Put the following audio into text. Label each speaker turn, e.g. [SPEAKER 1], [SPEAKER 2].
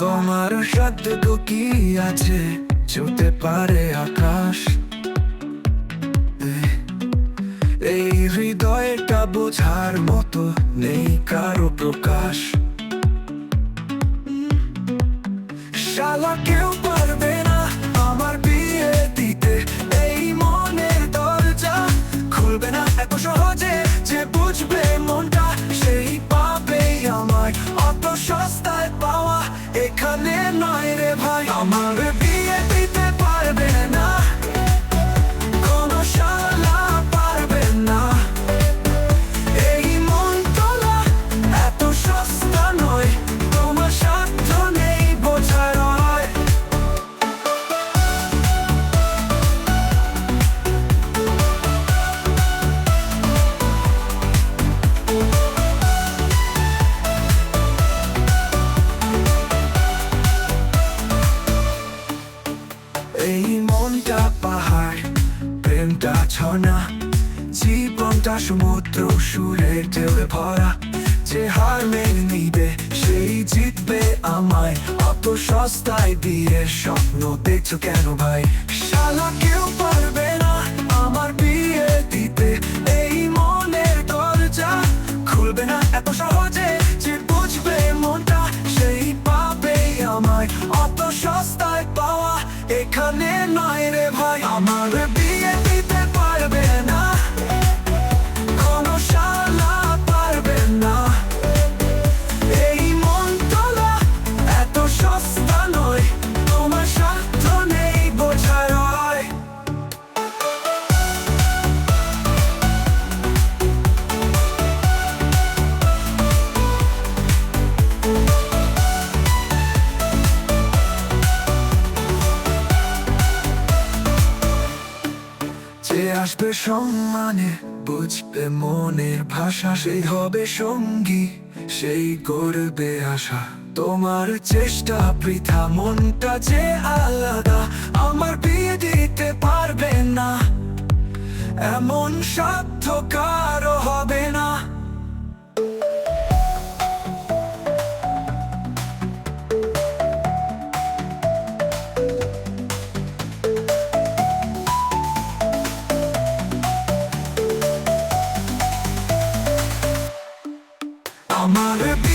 [SPEAKER 1] তোমার
[SPEAKER 2] তো কি আছে, ছুতে পারে আকাশ। এই হৃদয়টা বোঝার মতো নেই কারও প্রকাশ। শালা কেউ প্রেমটা ছনা জীবনটা সমুদ্র সুরে ঢেউয়ে ভরা, যে হার মেনে নিবে সেই জিতবে আমায়। অত সস্তায় বিয়ে স্বপ্ন দেখছ কেন ভাই? শালা কেউ পারবে না আমার বিয়ে দিতে, এই মনের দরজা খুলবে না এত সহজে। যে বুঝবে মনটা সেই পাবে আমায়। যে আসবে সম্মানে, বুঝবে মনের ভাষা, সেই হবে সঙ্গী, সেই করবে আশা। তোমার চেষ্টা পৃথা, মনটা যে আলাদা, আমার বিয়ে দিতে পারবে না। এমন সাধ্য কারও আমার